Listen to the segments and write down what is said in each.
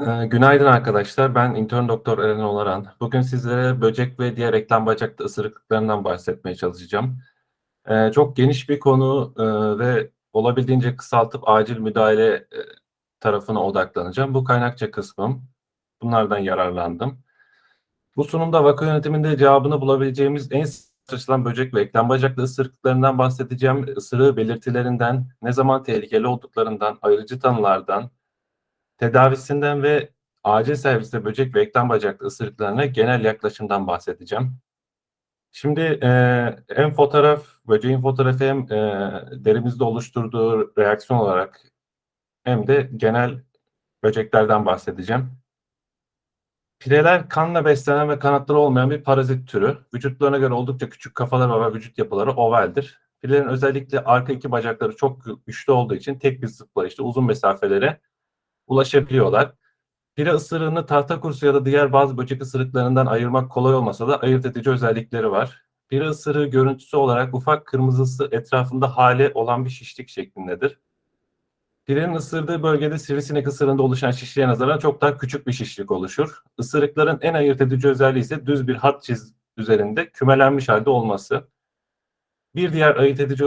Eee, günaydın arkadaşlar. Ben intern doktor Eren Olaran. Bugün sizlere böcek ve diğer eklem bacaklı ısırıklıklarından bahsetmeye çalışacağım. Eee, çok geniş bir konu eee, ve olabildiğince kısaltıp acil müdahale eee, tarafına odaklanacağım. Bu kaynakça kısmım. Bunlardan yararlandım. Bu sunumda vaka yönetiminde cevabını bulabileceğimiz en sıçratılan böcek ve eklem bacaklı ısırıklıklarından bahsedeceğim. Isırığı belirtilerinden, ne zaman tehlikeli olduklarından, ayrıcı tanılardan, Tedavisinden ve acil serviste böcek ve eklem bacaklı ısırıklarına genel yaklaşımdan bahsedeceğim. Şimdi eee hem fotoğraf, böceğin fotoğrafı hem eee, derimizde oluşturduğu reaksiyon olarak hem de genel böceklerden bahsedeceğim. Pireler kanla beslenen ve kanatları olmayan bir parazit türü. Vücutlarına göre oldukça küçük kafaları var ve vücut yapıları ovaldir. Pirelerin özellikle arka iki bacakları çok güçlü olduğu için tek bir zıplayışta uzun mesafelere ulaşabiliyorlar. Pire ısırığını tahta kursu ya da diğer bazı böcek ısırıklarından ayırmak kolay olmasa da ayırt edici özellikleri var. Pire ısırığı görüntüsü olarak ufak kırmızısı etrafında hale olan bir şişlik şeklindedir. Pirenin ısırdığı bölgede sivrisinek ısırığında oluşan şişliğe nazaran çok daha küçük bir şişlik oluşur. Isırıkların en ayırt edici özelliği ise düz bir hat çiz üzerinde kümelenmiş halde olması. Bir diğer ayırt edici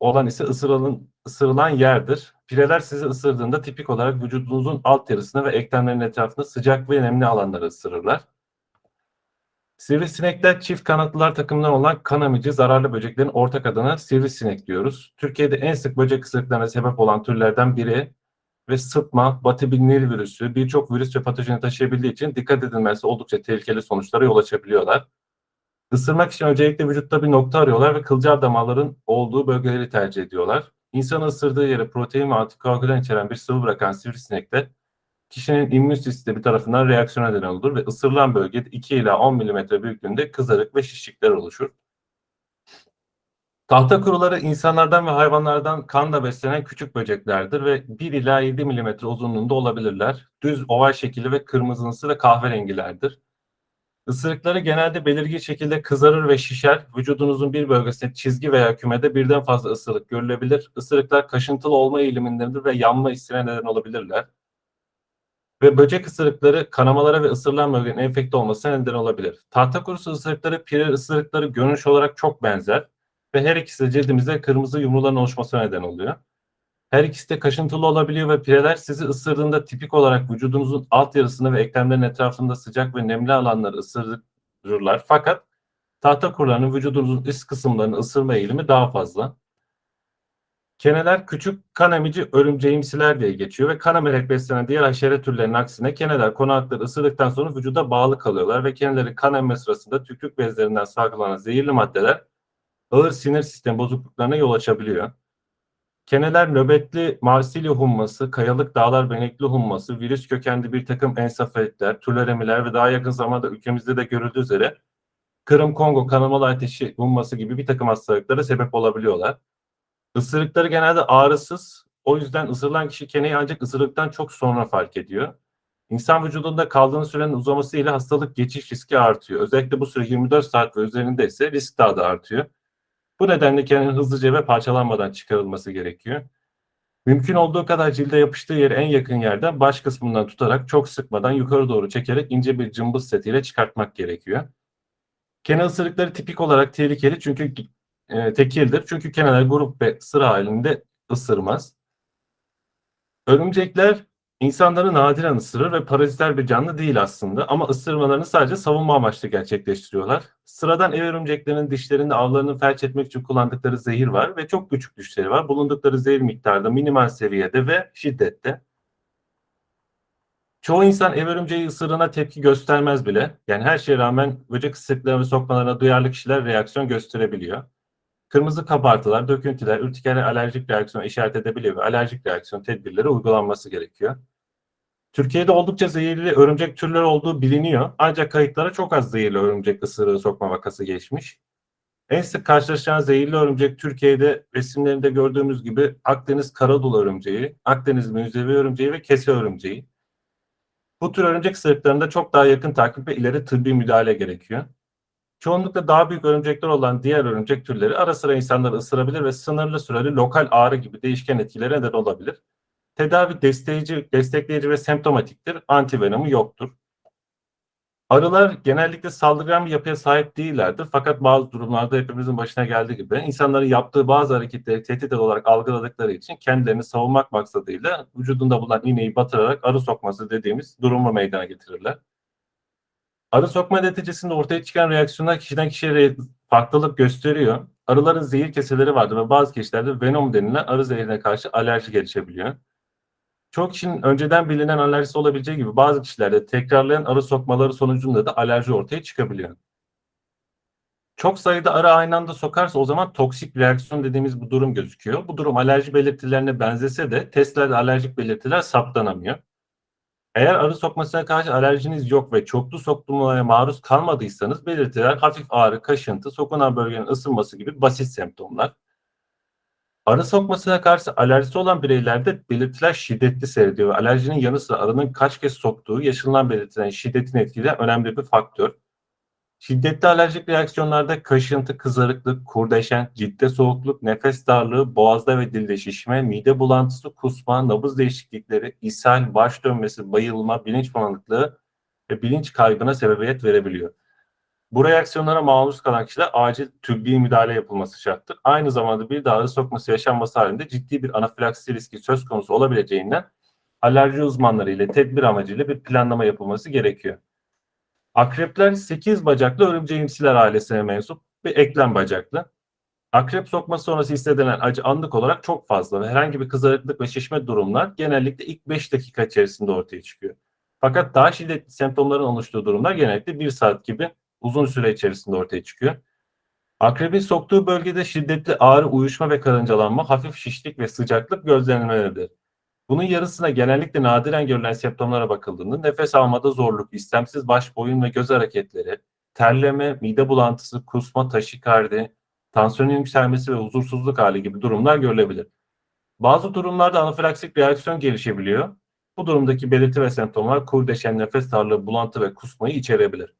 olan ise ısırılan, ısırılan yerdir. Pireler sizi ısırdığında tipik olarak vücudunuzun alt yarısını ve eklemlerin etrafında sıcak ve nemli alanları ısırırlar. Sivrisinekler çift kanatlılar takımından olan kanamici zararlı böceklerin ortak adına sivrisinek diyoruz. Türkiye'de en sık böcek ısırıklarına sebep olan türlerden biri ve sıtma, batı virüsü birçok virüs ve patojeni taşıyabildiği için dikkat edilmesi oldukça tehlikeli sonuçlara yol açabiliyorlar. Isırmak için öncelikle vücutta bir nokta arıyorlar ve kılcal damarların olduğu bölgeleri tercih ediyorlar. İnsanı ısırdığı yere protein ve antikoagülan içeren bir sıvı bırakan sivrisinekler kişinin immün sistemi tarafından reaksiyona neden olur ve ısırılan bölgede 2 ila 10 mm büyüklüğünde kızarık ve şişlikler oluşur. Tahta kuruları insanlardan ve hayvanlardan kanla beslenen küçük böceklerdir ve 1 ila 7 mm uzunluğunda olabilirler. Düz oval şekilli ve kırmızımsı ve kahverengilerdir. Isırıkları genelde belirgin şekilde kızarır ve şişer. Vücudunuzun bir bölgesinde çizgi veya kümede birden fazla ısırık görülebilir. Isırıklar kaşıntılı olma eğilimindedir ve yanma hissine neden olabilirler. Ve böcek ısırıkları kanamalara ve ısırılan bölgenin enfekte olmasına neden olabilir. Tahta kurusu ısırıkları pire ısırıkları görünüş olarak çok benzer ve her ikisi de cildimizde kırmızı yumruların oluşmasına neden oluyor. Her ikisi de kaşıntılı olabiliyor ve pireler sizi ısırdığında tipik olarak vücudunuzun alt yarısını ve eklemlerin etrafında sıcak ve nemli alanları ısırırlar. Fakat tahta kurularının vücudunuzun üst kısımlarını ısırma eğilimi daha fazla. Keneler küçük kan emici örümceğimsiler diye geçiyor ve kan emerek beslenen diğer haşere türlerinin aksine keneler konakları ısırdıktan sonra vücuda bağlı kalıyorlar ve keneleri kan emme sırasında tükürük bezlerinden salgılanan zehirli maddeler ağır sinir sistemi bozukluklarına yol açabiliyor. Keneler nöbetli Marsilya humması, kayalık dağlar benekli humması, virüs kökenli bir takım ensefalitler, tularemiler ve daha yakın zamanda ülkemizde de görüldüğü üzere Kırım Kongo kanamalı ateşi humması gibi bir takım hastalıklara sebep olabiliyorlar. Isırıkları genelde ağrısız. O yüzden ısırılan kişi keneyi ancak ısırıktan çok sonra fark ediyor. İnsan vücudunda kaldığın sürenin uzaması ile hastalık geçiş riski artıyor. Özellikle bu süre 24 saat ve üzerinde ise risk daha da artıyor. Bu nedenle kenenin hızlıca ve parçalanmadan çıkarılması gerekiyor. Mümkün olduğu kadar cilde yapıştığı yere en yakın yerden baş kısmından tutarak çok sıkmadan yukarı doğru çekerek ince bir cımbız setiyle çıkartmak gerekiyor. Kene ısırıkları tipik olarak tehlikeli çünkü e, tekildir. Çünkü keneler grup ve sıra halinde ısırmaz. Örümcekler insanları nadiren ısırır ve paraziter bir canlı değil aslında ama ısırmalarını sadece savunma amaçlı gerçekleştiriyorlar. Sıradan ev örümceklerinin dişlerinde avlarını felç etmek için kullandıkları zehir var ve çok küçük dişleri var. Bulundukları zehir miktarda minimal seviyede ve şiddette. Çoğu insan ev örümceği ısırığına tepki göstermez bile. Yani her şeye rağmen böcek ısırıklarına ve sokmalarına duyarlı kişiler reaksiyon gösterebiliyor. Kırmızı kabartılar, döküntüler, ürtiker alerjik reaksiyon işaret edebiliyor ve alerjik reaksiyon tedbirleri uygulanması gerekiyor. Türkiye'de oldukça zehirli örümcek türleri olduğu biliniyor. Ancak kayıtlara çok az zehirli örümcek ısırığı sokma vakası geçmiş. En sık karşılaşılan zehirli örümcek Türkiye'de resimlerinde gördüğümüz gibi Akdeniz karadul örümceği, Akdeniz müzevi örümceği ve kese örümceği. Bu tür örümcek ısırıklarında çok daha yakın takip ve ileri tıbbi müdahale gerekiyor. Çoğunlukla daha büyük örümcekler olan diğer örümcek türleri ara sıra insanları ısırabilir ve sınırlı süreli lokal ağrı gibi değişken etkilere neden olabilir. Tedavi destekleyici, destekleyici ve semptomatiktir. Antivenomu yoktur. Arılar genellikle saldırgan bir yapıya sahip değillerdir. Fakat bazı durumlarda hepimizin başına geldiği gibi insanların yaptığı bazı hareketleri tehdit olarak algıladıkları için kendilerini savunmak maksadıyla vücudunda bulunan iğneyi batırarak arı sokması dediğimiz durumu meydana getirirler. Arı sokma neticesinde ortaya çıkan reaksiyonlar kişiden kişiye farklılık gösteriyor. Arıların zehir keseleri vardır ve bazı kişilerde venom denilen arı zehirine karşı alerji gelişebiliyor. Çok kişinin önceden bilinen alerjisi olabileceği gibi bazı kişilerde tekrarlayan arı sokmaları sonucunda da alerji ortaya çıkabiliyor. Çok sayıda arı aynı anda sokarsa o zaman toksik reaksiyon dediğimiz bu durum gözüküyor. Bu durum alerji belirtilerine benzese de testlerde alerjik belirtiler saptanamıyor. Eğer arı sokmasına karşı alerjiniz yok ve çoklu sokulmaya maruz kalmadıysanız belirtiler hafif ağrı, kaşıntı, sokunan bölgenin ısınması gibi basit semptomlar. Arı sokmasına karşı alerjisi olan bireylerde belirtiler şiddetli seyrediyor ve alerjinin yanı sıra arının kaç kez soktuğu yaşanılan belirtilerin şiddetini etkileyen önemli bir faktör. Şiddetli alerjik reaksiyonlarda kaşıntı, kızarıklık, kurdeşen, ciltte soğukluk, nefes darlığı, boğazda ve dilde şişme, mide bulantısı, kusma, nabız değişiklikleri, ishal, baş dönmesi, bayılma, bilinç bulanıklığı ve bilinç kaybına sebebiyet verebiliyor. Bu reaksiyonlara maruz kalan kişiler acil tıbbi müdahale yapılması şarttır. Aynı zamanda bir arı sokması yaşanması halinde ciddi bir anafilaksi riski söz konusu olabileceğinden alerji uzmanları ile tedbir amacıyla bir planlama yapılması gerekiyor. Akrepler 8 bacaklı örümceğimsiler ailesine mensup bir eklem bacaklı. Akrep sokması sonrası hissedilen acı anlık olarak çok fazla ve herhangi bir kızarıklık ve şişme durumlar genellikle ilk 5 dakika içerisinde ortaya çıkıyor. Fakat daha şiddetli semptomların oluştuğu durumlar genellikle 1 saat gibi uzun süre içerisinde ortaya çıkıyor. Akrebin soktuğu bölgede şiddetli ağrı, uyuşma ve karıncalanma, hafif şişlik ve sıcaklık gözlenmelidir. Bunun yarısına genellikle nadiren görülen semptomlara bakıldığında nefes almada zorluk, istemsiz baş, boyun ve göz hareketleri, terleme, mide bulantısı, kusma, taşikardi, tansiyonun yükselmesi ve huzursuzluk hali gibi durumlar görülebilir. Bazı durumlarda anafilaksik reaksiyon gelişebiliyor. Bu durumdaki belirti ve semptomlar kurdeşen, nefes darlığı, bulantı ve kusmayı içerebilir.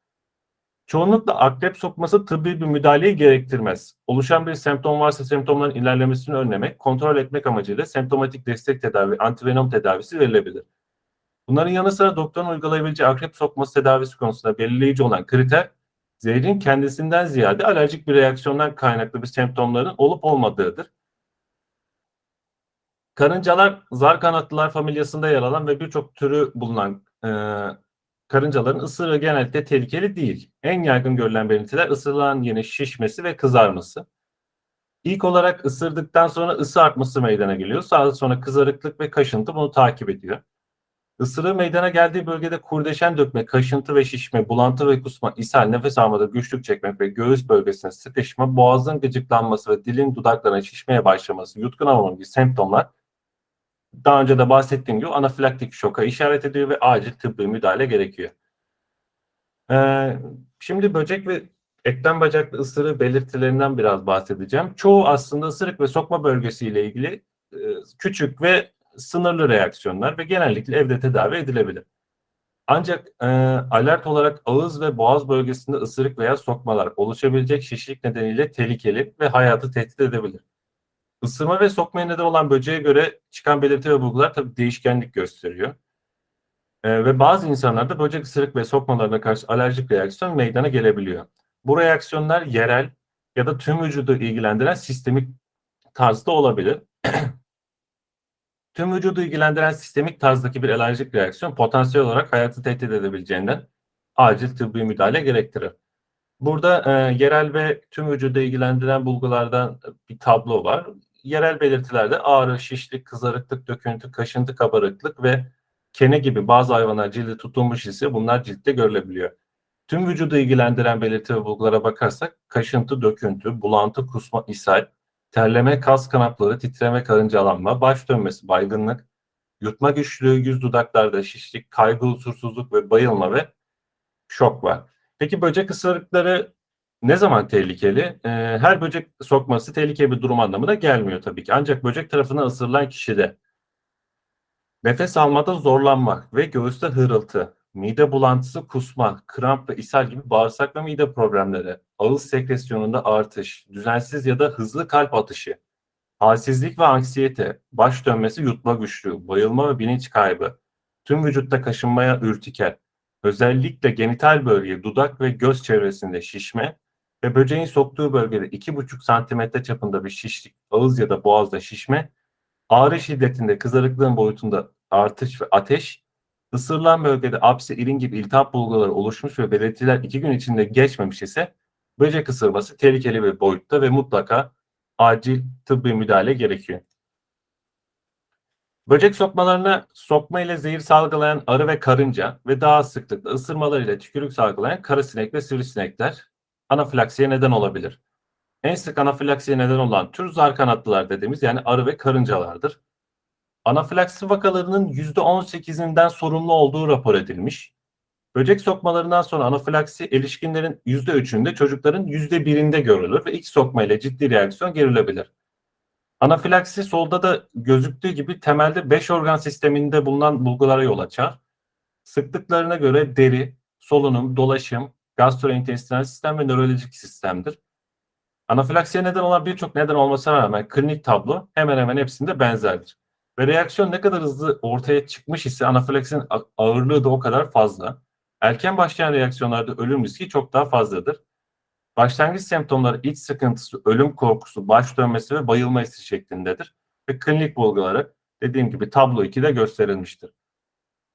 Çoğunlukla akrep sokması tıbbi bir müdahaleyi gerektirmez. Oluşan bir semptom varsa semptomların ilerlemesini önlemek, kontrol etmek amacıyla semptomatik destek tedavi, antivenom tedavisi verilebilir. Bunların yanı sıra doktorun uygulayabileceği akrep sokması tedavisi konusunda belirleyici olan kriter, zehrin kendisinden ziyade alerjik bir reaksiyondan kaynaklı bir semptomların olup olmadığıdır. Karıncalar zar kanatlılar familyasında yer alan ve birçok türü bulunan e, karıncaların ısırığı genellikle tehlikeli değil. En yaygın görülen belirtiler ısırılan yerin şişmesi ve kızarması. İlk olarak ısırdıktan sonra ısı artması meydana geliyor. Daha sonra kızarıklık ve kaşıntı bunu takip ediyor. Isırığı meydana geldiği bölgede kurdeşen dökme, kaşıntı ve şişme, bulantı ve kusma, ishal, nefes almada güçlük çekmek ve göğüs bölgesine sıkışma, boğazın gıcıklanması ve dilin dudaklarına şişmeye başlaması, yutkunamama gibi semptomlar daha önce de bahsettiğim gibi anafilaktik şoka işaret ediyor ve acil tıbbi müdahale gerekiyor. Ee, şimdi böcek ve eklem bacaklı ısırığı belirtilerinden biraz bahsedeceğim. Çoğu aslında ısırık ve sokma bölgesiyle ilgili e, küçük ve sınırlı reaksiyonlar ve genellikle evde tedavi edilebilir. Ancak e, alert olarak ağız ve boğaz bölgesinde ısırık veya sokmalar oluşabilecek şişlik nedeniyle tehlikeli ve hayatı tehdit edebilir. Isırma ve sokmaya neden olan böceğe göre çıkan belirti ve bulgular tabii değişkenlik gösteriyor. Ee, ve bazı insanlarda böcek ısırık ve sokmalarına karşı alerjik reaksiyon meydana gelebiliyor. Bu reaksiyonlar yerel ya da tüm vücudu ilgilendiren sistemik tarzda olabilir. tüm vücudu ilgilendiren sistemik tarzdaki bir alerjik reaksiyon potansiyel olarak hayatı tehdit edebileceğinden acil tıbbi müdahale gerektirir. Burada e, yerel ve tüm vücudu ilgilendiren bulgulardan bir tablo var yerel belirtilerde ağrı, şişlik, kızarıklık, döküntü, kaşıntı, kabarıklık ve kene gibi bazı hayvanlar cildi tutulmuş ise bunlar ciltte görülebiliyor. Tüm vücudu ilgilendiren belirti ve bulgulara bakarsak kaşıntı, döküntü, bulantı, kusma, ishal, terleme, kas kanatları, titreme, karıncalanma, baş dönmesi, baygınlık, yutma güçlüğü, yüz dudaklarda şişlik, kaygı, huzursuzluk ve bayılma ve şok var. Peki böcek ısırıkları ne zaman tehlikeli? Ee, her böcek sokması tehlikeli bir durum anlamına gelmiyor tabii ki. Ancak böcek tarafından ısırılan kişide nefes almada zorlanmak ve göğüste hırıltı, mide bulantısı, kusma, kramp ve ishal gibi bağırsak ve mide problemleri, ağız sekresyonunda artış, düzensiz ya da hızlı kalp atışı, halsizlik ve anksiyete, baş dönmesi, yutma güçlüğü, bayılma ve bilinç kaybı, tüm vücutta kaşınmaya ürtiker, özellikle genital bölge, dudak ve göz çevresinde şişme ve böceğin soktuğu bölgede 2,5 santimetre çapında bir şişlik, ağız ya da boğazda şişme, ağrı şiddetinde, kızarıklığın boyutunda artış ve ateş, ısırılan bölgede apse, irin gibi iltihap bulguları oluşmuş ve belirtiler 2 gün içinde geçmemiş ise böcek ısırması tehlikeli bir boyutta ve mutlaka acil tıbbi müdahale gerekiyor. Böcek sokmalarına sokma ile zehir salgılayan arı ve karınca ve daha sıklıkla ısırmalarıyla tükürük salgılayan karasinek ve sivrisinekler anafilaksiye neden olabilir. En sık anafilaksiye neden olan tür zar kanatlılar dediğimiz yani arı ve karıncalardır. Anafilaksi vakalarının %18'inden sorumlu olduğu rapor edilmiş. Böcek sokmalarından sonra anafilaksi erişkinlerin %3'ünde çocukların %1'inde görülür ve ilk sokma ile ciddi reaksiyon görülebilir. Anafilaksi solda da gözüktüğü gibi temelde 5 organ sisteminde bulunan bulgulara yol açar. Sıklıklarına göre deri, solunum, dolaşım, gastrointestinal sistem ve nörolojik sistemdir. Anafilaksiye neden olan birçok neden olmasına rağmen klinik tablo hemen hemen hepsinde benzerdir. Ve reaksiyon ne kadar hızlı ortaya çıkmış ise anafilaksinin ağırlığı da o kadar fazla. Erken başlayan reaksiyonlarda ölüm riski çok daha fazladır. Başlangıç semptomları iç sıkıntısı, ölüm korkusu, baş dönmesi ve bayılma hissi şeklindedir. Ve klinik bulguları dediğim gibi tablo 2'de gösterilmiştir.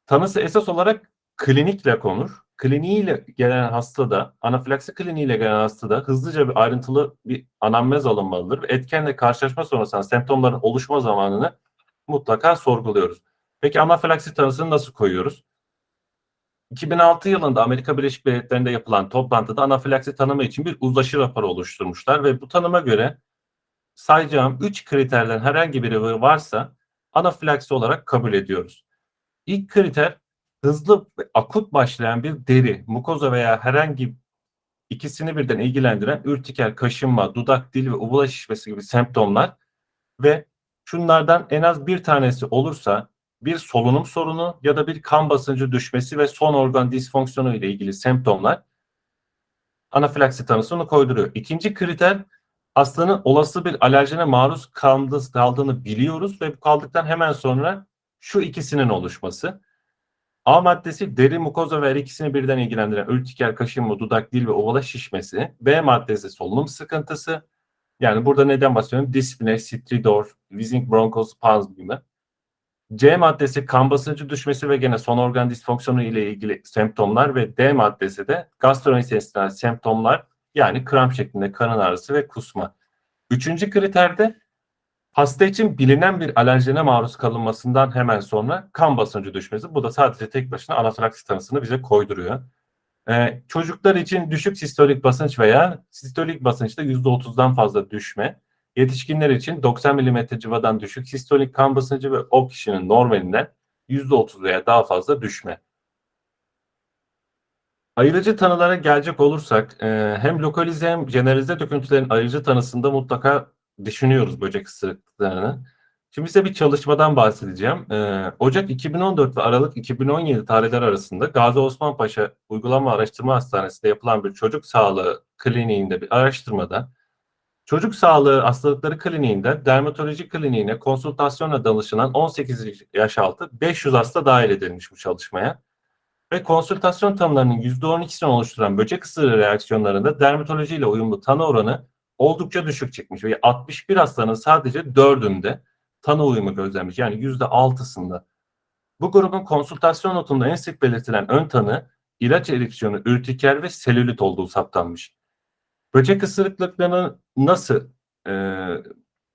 Tanısı esas olarak klinikle konur. Kliniğiyle gelen hastada, anafilaksi kliniğiyle gelen hastada hızlıca bir ayrıntılı bir anamnez alınmalıdır. Etkenle karşılaşma sonrasında semptomların oluşma zamanını mutlaka sorguluyoruz. Peki anafilaksi tanısını nasıl koyuyoruz? 2006 yılında Amerika Birleşik Devletleri'nde yapılan toplantıda anafilaksi tanımı için bir uzlaşı raporu oluşturmuşlar ve bu tanıma göre sayacağım 3 kriterden herhangi biri varsa anafilaksi olarak kabul ediyoruz. İlk kriter hızlı akut başlayan bir deri, mukoza veya herhangi ikisini birden ilgilendiren ürtiker, kaşınma, dudak, dil ve uvula şişmesi gibi semptomlar ve şunlardan en az bir tanesi olursa bir solunum sorunu ya da bir kan basıncı düşmesi ve son organ disfonksiyonu ile ilgili semptomlar anafilaksi tanısını koyduruyor. İkinci kriter hastanın olası bir alerjene maruz kaldığı, kaldığını biliyoruz ve kaldıktan hemen sonra şu ikisinin oluşması. A maddesi deri, mukoza ve her ikisini birden ilgilendiren ürtiker, kaşınma, dudak, dil ve ovala şişmesi. B maddesi solunum sıkıntısı. Yani burada neden bahsediyorum? Dispne, stridor, wheezing bronchospasm gibi. C maddesi kan basıncı düşmesi ve gene son organ disfonksiyonu ile ilgili semptomlar ve D maddesi de gastrointestinal semptomlar yani kramp şeklinde karın ağrısı ve kusma. Üçüncü kriterde hasta için bilinen bir alerjene maruz kalınmasından hemen sonra kan basıncı düşmesi. Bu da sadece tek başına anafilaksi tanısını bize koyduruyor. Ee, çocuklar için düşük sistolik basınç veya sistolik basınçta %30'dan fazla düşme. Yetişkinler için 90 mm civadan düşük sistolik kan basıncı ve o kişinin normalinden %30 veya daha fazla düşme. Ayırıcı tanılara gelecek olursak e, hem lokalize hem generalize döküntülerin ayırıcı tanısında mutlaka düşünüyoruz böcek ısırıklarını. Şimdi size bir çalışmadan bahsedeceğim. Ee, Ocak 2014 ve Aralık 2017 tarihleri arasında Gazi Osman Paşa Uygulama Araştırma Hastanesi'nde yapılan bir çocuk sağlığı kliniğinde bir araştırmada çocuk sağlığı hastalıkları kliniğinde dermatoloji kliniğine konsültasyonla danışılan 18 yaş altı 500 hasta dahil edilmiş bu çalışmaya. Ve konsültasyon tanılarının %12'sini oluşturan böcek ısırığı reaksiyonlarında dermatoloji ile uyumlu tanı oranı oldukça düşük çıkmış ve 61 hastanın sadece 4'ünde tanı uyumu gözlenmiş. Yani %6'sında. Bu grubun konsültasyon notunda en sık belirtilen ön tanı ilaç eriksiyonu, ürtiker ve selülit olduğu saptanmış. Böcek ısırıklıklarını nasıl e,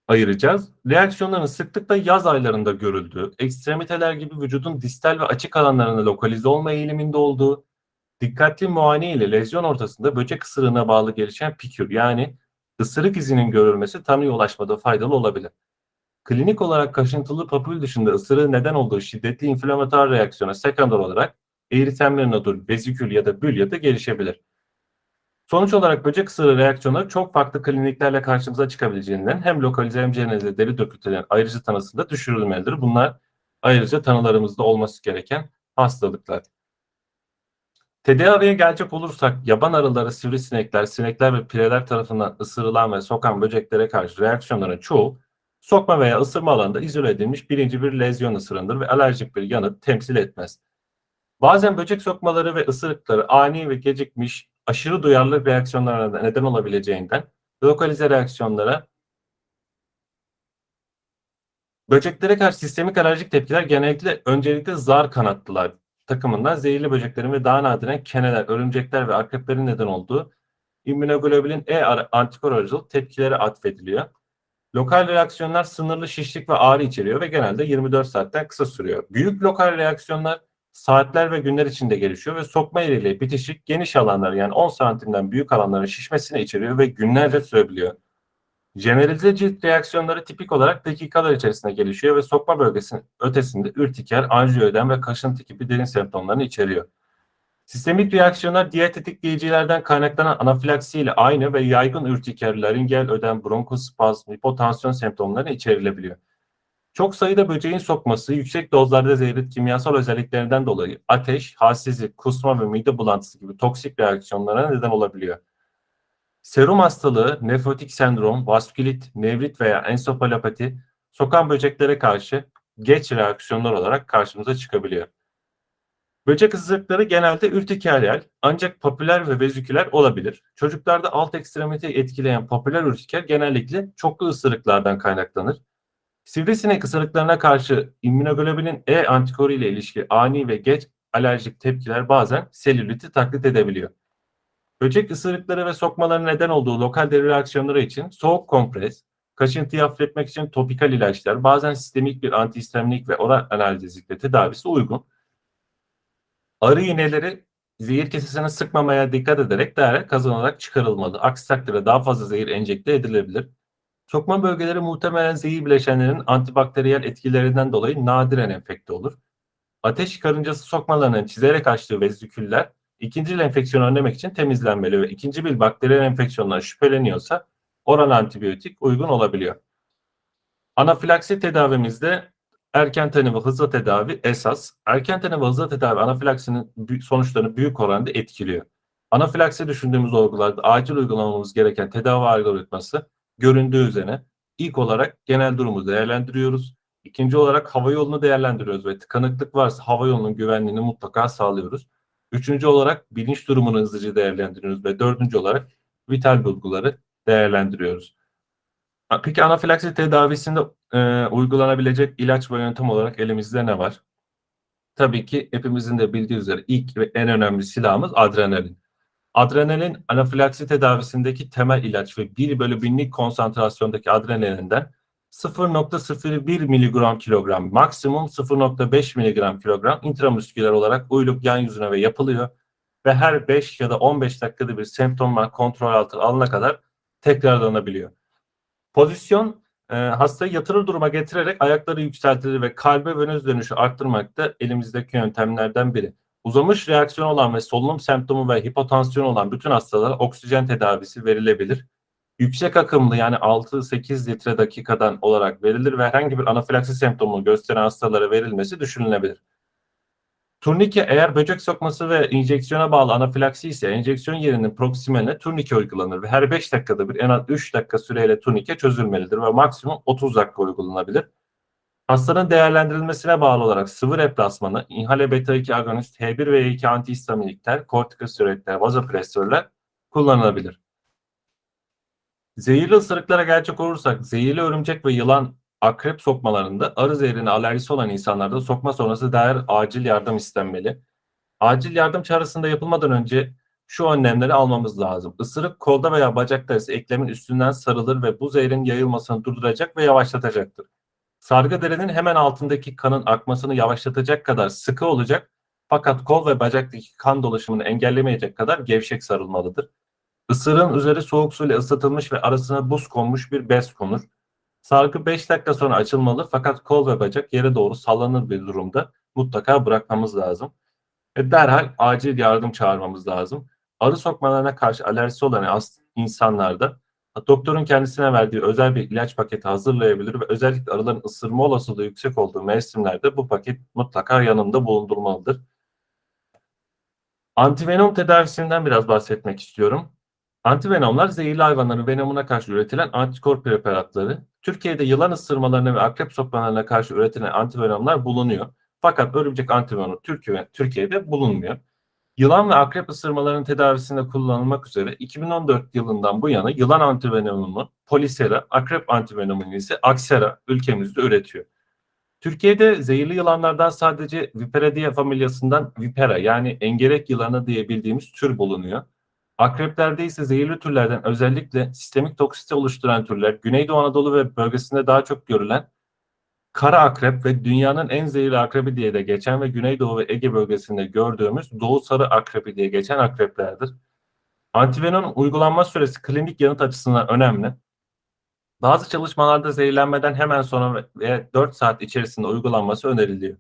ayıracağız? Reaksiyonların sıklıkla yaz aylarında görüldüğü, ekstremiteler gibi vücudun distal ve açık alanlarında lokalize olma eğiliminde olduğu, dikkatli muayene ile lezyon ortasında böcek ısırığına bağlı gelişen pikür yani ısırık izinin görülmesi tanıya ulaşmada faydalı olabilir. Klinik olarak kaşıntılı papül dışında ısırığı neden olduğu şiddetli inflamatuar reaksiyona sekonder olarak eğritemli nodül, vezikül ya da bül ya da gelişebilir. Sonuç olarak böcek ısırığı reaksiyonları çok farklı kliniklerle karşımıza çıkabileceğinden hem lokalize hem generalize deri döküntülerin ayrıcı tanısında düşürülmelidir. Bunlar ayrıca tanılarımızda olması gereken hastalıklar. Tedaviye gelecek olursak yaban arıları, sivrisinekler, sinekler ve pireler tarafından ısırılan ve sokan böceklere karşı reaksiyonların çoğu Sokma veya ısırma alanında izole edilmiş birinci bir lezyon ısırındır ve alerjik bir yanıt temsil etmez. Bazen böcek sokmaları ve ısırıkları ani ve gecikmiş aşırı duyarlılık reaksiyonlarına neden olabileceğinden lokalize reaksiyonlara Böceklere karşı sistemik alerjik tepkiler genellikle öncelikle zar kanatlılar takımından zehirli böceklerin ve daha nadiren keneler, örümcekler ve akreplerin neden olduğu immünoglobulin E antikor aracılık tepkilere atfediliyor. Lokal reaksiyonlar sınırlı şişlik ve ağrı içeriyor ve genelde 24 saatten kısa sürüyor. Büyük lokal reaksiyonlar saatler ve günler içinde gelişiyor ve sokma yeriyle bitişik geniş alanlar yani 10 santimden büyük alanların şişmesini içeriyor ve günlerce sürebiliyor. Jeneralize cilt reaksiyonları tipik olarak dakikalar içerisinde gelişiyor ve sokma bölgesinin ötesinde ürtiker, anjiyoödem ve kaşıntı gibi derin semptomlarını içeriyor. Sistemik reaksiyonlar diğer tetikleyicilerden kaynaklanan anafilaksi ile aynı ve yaygın ürtiker, laringel ödem, bronkospazm, hipotansiyon semptomlarını içerilebiliyor. Çok sayıda böceğin sokması yüksek dozlarda zehirli kimyasal özelliklerinden dolayı ateş, halsizlik, kusma ve mide bulantısı gibi toksik reaksiyonlara neden olabiliyor. Serum hastalığı, nefrotik sendrom, vaskülit, nevrit veya ensefalopati sokan böceklere karşı geç reaksiyonlar olarak karşımıza çıkabiliyor. Böcek ısırıkları genelde ürtikeryal ancak popüler ve veziküler olabilir. Çocuklarda alt ekstremiteyi etkileyen popüler ürtiker genellikle çoklu ısırıklardan kaynaklanır. Sivrisinek ısırıklarına karşı immünoglobulin E antikoru ile ilişki ani ve geç alerjik tepkiler bazen selüliti taklit edebiliyor. Böcek ısırıkları ve sokmaların neden olduğu lokal deri reaksiyonları için soğuk kompres, kaşıntıyı hafifletmek için topikal ilaçlar, bazen sistemik bir antihistamik ve oral analjezikle tedavisi uygun. Arı iğneleri zehir kesesine sıkmamaya dikkat ederek değer kazanarak çıkarılmalı. Aksi takdirde daha fazla zehir enjekte edilebilir. Sokma bölgeleri muhtemelen zehir bileşenlerinin antibakteriyel etkilerinden dolayı nadiren enfekte olur. Ateş karıncası sokmalarının çizerek açtığı veziküller ikinci enfeksiyonu önlemek için temizlenmeli ve ikinci bir bakteriyel enfeksiyondan şüpheleniyorsa oral antibiyotik uygun olabiliyor. Anafilaksi tedavimizde erken tanı ve hızlı tedavi esas. Erken tanı ve hızlı tedavi anafilaksinin sonuçlarını büyük oranda etkiliyor. Anafilaksi düşündüğümüz olgularda acil uygulamamız gereken tedavi algoritması göründüğü üzerine ilk olarak genel durumu değerlendiriyoruz. İkinci olarak hava yolunu değerlendiriyoruz ve tıkanıklık varsa hava yolunun güvenliğini mutlaka sağlıyoruz. Üçüncü olarak bilinç durumunu hızlıca değerlendiriyoruz ve dördüncü olarak vital bulguları değerlendiriyoruz. Peki anafilaksi tedavisinde e, uygulanabilecek ilaç ve yöntem olarak elimizde ne var? Tabii ki hepimizin de bildiği üzere ilk ve en önemli silahımız adrenalin. Adrenalin anafilaksi tedavisindeki temel ilaç ve 1 bölü binlik konsantrasyondaki adrenalinden 0.01 miligram kilogram, maksimum 0.5 miligram kilogram intramusküler olarak uyluk yan yüzüne ve yapılıyor ve her 5 ya da 15 dakikada bir semptomlar kontrol altına alına kadar tekrarlanabiliyor. Pozisyon e, hastayı yatırır duruma getirerek ayakları yükseltilir ve kalbe venöz dönüşü arttırmak da elimizdeki yöntemlerden biri. Uzamış reaksiyon olan ve solunum semptomu ve hipotansiyon olan bütün hastalara oksijen tedavisi verilebilir yüksek akımlı yani 6-8 litre dakikadan olarak verilir ve herhangi bir anafilaksi semptomunu gösteren hastalara verilmesi düşünülebilir. Turnike eğer böcek sokması ve enjeksiyona bağlı anafilaksi ise enjeksiyon yerinin proksimeline turnike uygulanır ve her 5 dakikada bir en az 3 dakika süreyle turnike çözülmelidir ve maksimum 30 dakika uygulanabilir. Hastanın değerlendirilmesine bağlı olarak sıvı replasmanı, inhale beta 2 agonist, H1 ve 2 antihistaminikler, kortikosteroidler, vazopresörler kullanılabilir. Zehirli ısırıklara gelecek olursak zehirli örümcek ve yılan akrep sokmalarında arı zehrine alerjisi olan insanlarda sokma sonrası dair acil yardım istenmeli. Acil yardım çağrısında yapılmadan önce şu önlemleri almamız lazım. Isırık kolda veya bacakta ise eklemin üstünden sarılır ve bu zehrin yayılmasını durduracak ve yavaşlatacaktır. Sargı derinin hemen altındaki kanın akmasını yavaşlatacak kadar sıkı olacak fakat kol ve bacaktaki kan dolaşımını engellemeyecek kadar gevşek sarılmalıdır. Isırığın üzeri soğuk suyla ısıtılmış ve arasına buz konmuş bir bez konur. Sargı 5 dakika sonra açılmalı fakat kol ve bacak yere doğru sallanır bir durumda mutlaka bırakmamız lazım. Ve derhal acil yardım çağırmamız lazım. Arı sokmalarına karşı alerjisi olan insanlarda doktorun kendisine verdiği özel bir ilaç paketi hazırlayabilir ve özellikle arıların ısırma olasılığı yüksek olduğu mevsimlerde bu paket mutlaka yanında bulundurmalıdır. Antivenom tedavisinden biraz bahsetmek istiyorum. Antivenomlar zehirli hayvanların venomuna karşı üretilen antikor preparatları. Türkiye'de yılan ısırmalarına ve akrep sokmalarına karşı üretilen antivenomlar bulunuyor. Fakat örümcek antivenomu Türkiye, Türkiye'de bulunmuyor. Yılan ve akrep ısırmalarının tedavisinde kullanılmak üzere 2014 yılından bu yana yılan antivenomunu Polisera, akrep antivenomunu ise Aksera ülkemizde üretiyor. Türkiye'de zehirli yılanlardan sadece Viperidae familyasından Vipera yani engerek yılanı diye bildiğimiz tür bulunuyor. Akreplerde ise zehirli türlerden özellikle sistemik toksite oluşturan türler Güneydoğu Anadolu ve bölgesinde daha çok görülen kara akrep ve dünyanın en zehirli akrebi diye de geçen ve Güneydoğu ve Ege bölgesinde gördüğümüz doğu sarı akrebi diye geçen akreplerdir. Antivenom uygulanma süresi klinik yanıt açısından önemli. Bazı çalışmalarda zehirlenmeden hemen sonra ve 4 saat içerisinde uygulanması öneriliyor.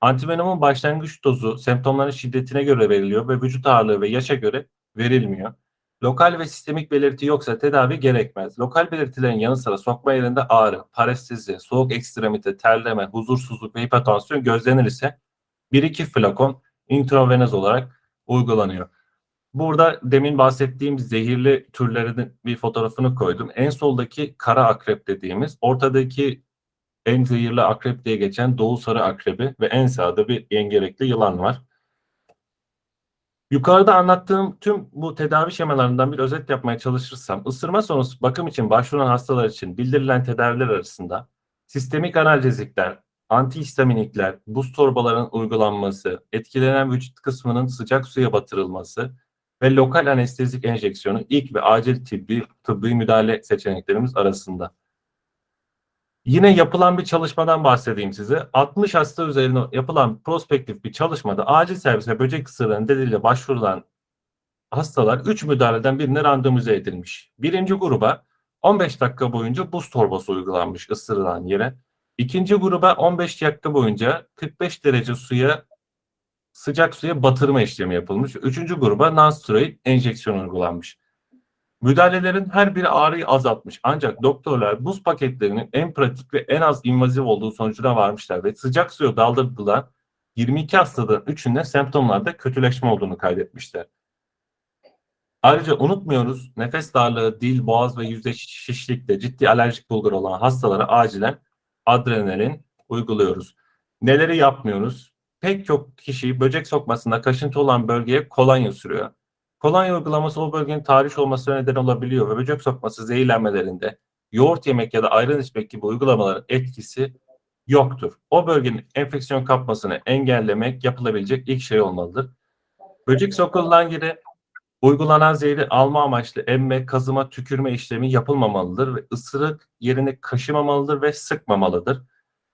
Antivenomun başlangıç dozu semptomların şiddetine göre veriliyor ve vücut ağırlığı ve yaşa göre verilmiyor. Lokal ve sistemik belirti yoksa tedavi gerekmez. Lokal belirtilerin yanı sıra sokma yerinde ağrı, parestezi, soğuk ekstremite, terleme, huzursuzluk ve hipotansiyon gözlenir ise 1-2 flakon intravenöz olarak uygulanıyor. Burada demin bahsettiğim zehirli türlerin bir fotoğrafını koydum. En soldaki kara akrep dediğimiz, ortadaki en zehirli akrep diye geçen doğu sarı akrebi ve en sağda bir engerekli yılan var. Yukarıda anlattığım tüm bu tedavi şemalarından bir özet yapmaya çalışırsam, ısırma sonrası bakım için başvuran hastalar için bildirilen tedaviler arasında sistemik analjezikler, antihistaminikler, buz torbaların uygulanması, etkilenen vücut kısmının sıcak suya batırılması ve lokal anestezik enjeksiyonu ilk ve acil tıbbi, tıbbi müdahale seçeneklerimiz arasında. Yine yapılan bir çalışmadan bahsedeyim size. 60 hasta üzerine yapılan prospektif bir çalışmada acil servise böcek ısırığı nedeniyle başvurulan hastalar 3 müdahaleden birine randomize edilmiş. Birinci gruba 15 dakika boyunca buz torbası uygulanmış ısırılan yere. İkinci gruba 15 dakika boyunca 45 derece suya sıcak suya batırma işlemi yapılmış. Üçüncü gruba non-steroid enjeksiyon uygulanmış. Müdahalelerin her biri ağrıyı azaltmış. Ancak doktorlar buz paketlerinin en pratik ve en az invaziv olduğu sonucuna varmışlar ve sıcak suya daldırdılar 22 hastadan 3'ünde semptomlarda kötüleşme olduğunu kaydetmişler. Ayrıca unutmuyoruz nefes darlığı, dil, boğaz ve yüzde şişlikte ciddi alerjik bulgur olan hastalara acilen adrenalin uyguluyoruz. Neleri yapmıyoruz? Pek çok kişi böcek sokmasında kaşıntı olan bölgeye kolonya sürüyor. Kolonya uygulaması o bölgenin tahriş olmasına neden olabiliyor ve böcek sokması zehirlenmelerinde yoğurt yemek ya da ayran içmek gibi uygulamaların etkisi yoktur. O bölgenin enfeksiyon kapmasını engellemek yapılabilecek ilk şey olmalıdır. Böcek sokulan yere uygulanan zehri alma amaçlı emme, kazıma, tükürme işlemi yapılmamalıdır ve ısırık yerini kaşımamalıdır ve sıkmamalıdır.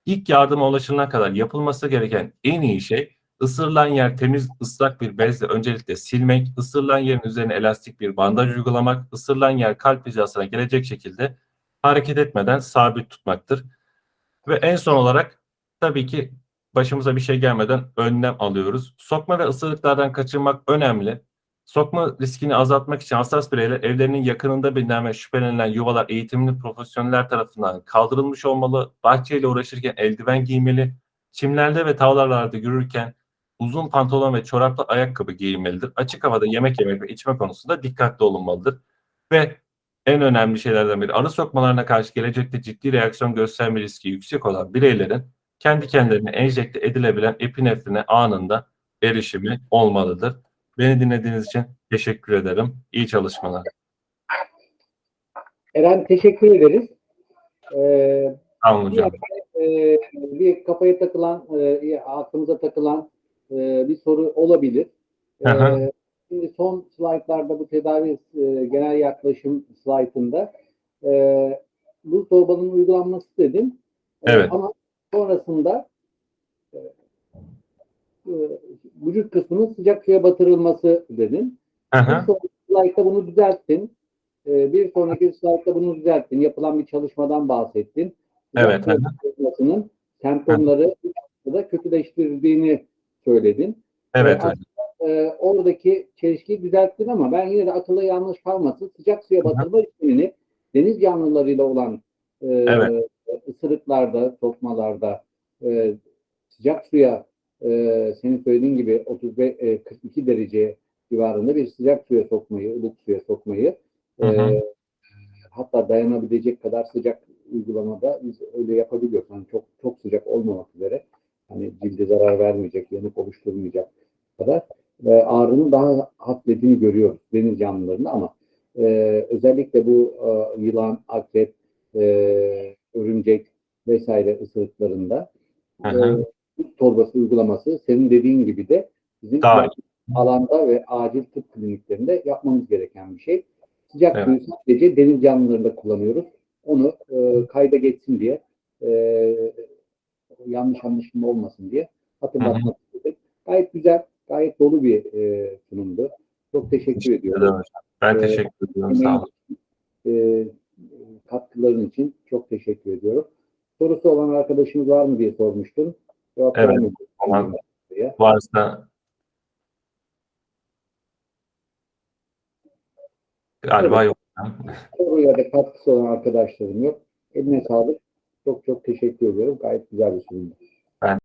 İlk yardıma ulaşılana kadar yapılması gereken en iyi şey ısırılan yer temiz ıslak bir bezle öncelikle silmek, ısırılan yerin üzerine elastik bir bandaj uygulamak, ısırılan yer kalp hizasına gelecek şekilde hareket etmeden sabit tutmaktır. Ve en son olarak tabii ki başımıza bir şey gelmeden önlem alıyoruz. Sokma ve ısırıklardan kaçınmak önemli. Sokma riskini azaltmak için hassas bireyler evlerinin yakınında bilinen ve şüphelenilen yuvalar eğitimli profesyoneller tarafından kaldırılmış olmalı. Bahçeyle uğraşırken eldiven giymeli. Çimlerde ve tavlarlarda yürürken uzun pantolon ve çoraplı ayakkabı giyilmelidir. Açık havada yemek yemek ve içme konusunda dikkatli olunmalıdır. Ve en önemli şeylerden biri arı sokmalarına karşı gelecekte ciddi reaksiyon gösterme riski yüksek olan bireylerin kendi kendilerine enjekte edilebilen epinefrine anında erişimi olmalıdır. Beni dinlediğiniz için teşekkür ederim. İyi çalışmalar. Eren teşekkür ederiz. Ee, Sağ olun hocam. e, bir kafaya takılan, e, aklımıza takılan e, bir soru olabilir. E, şimdi son slaytlarda bu tedavi e, genel yaklaşım slaytında e, bu torbanın uygulanması dedim. E, Evet. Ama sonrasında e, e, vücut kısmının sıcak suya batırılması dedim. Bir sonraki slaytta bunu düzelttin. Ee, Bir sonraki slaytta bunu düzelttin. Yapılan bir çalışmadan bahsettin. Evet, Sıcak hı sokmasının semptomları da kötüleştirdiğini söyledin. Evet hocam. Ee, oradaki çelişkiyi düzelttin ama ben yine de akılla yanlış kalmasın. Sıcak suya batırma işlemini deniz canlılarıyla olan e, Evet. ısırıklarda, sokmalarda e, sıcak suya e, senin söylediğin gibi 35 e, 42 derece civarında bir sıcak suya sokmayı, ılık suya sokmayı Hı hı. e, hatta dayanabilecek kadar sıcak uygulamada biz öyle yapabiliyoruz. Hani çok çok sıcak olmamak üzere hani cilde zarar vermeyecek, yanık oluşturmayacak kadar e, ağrının daha hafiflediğini görüyoruz deniz canlılarında ama e, özellikle bu e, yılan, akrep, e, örümcek vesaire ısırıklarında hı. e, torbası uygulaması senin dediğin gibi de bizim Daha alanda ve acil tıp kliniklerinde yapmamız gereken bir şey. Sıcak Evet. suyu sadece deniz canlılarında kullanıyoruz. Onu e, kayda geçsin diye e, yanlış anlaşılma olmasın diye hatırlatmak istedim. Gayet güzel, gayet dolu bir e, sunumdu. Çok teşekkür Teşekkür ediyorum. ederim. Ben Ee, teşekkür ediyorum. Sağ olun. E, katkıların için çok teşekkür ediyorum. Sorusu olan arkadaşımız var mı diye sormuştum. Cevap Evet, olan-. Varsa galiba yok. Soruya da katkısı olan arkadaşlarım yok. Eline sağlık. Çok çok teşekkür ediyorum. Gayet güzel bir sunumdu.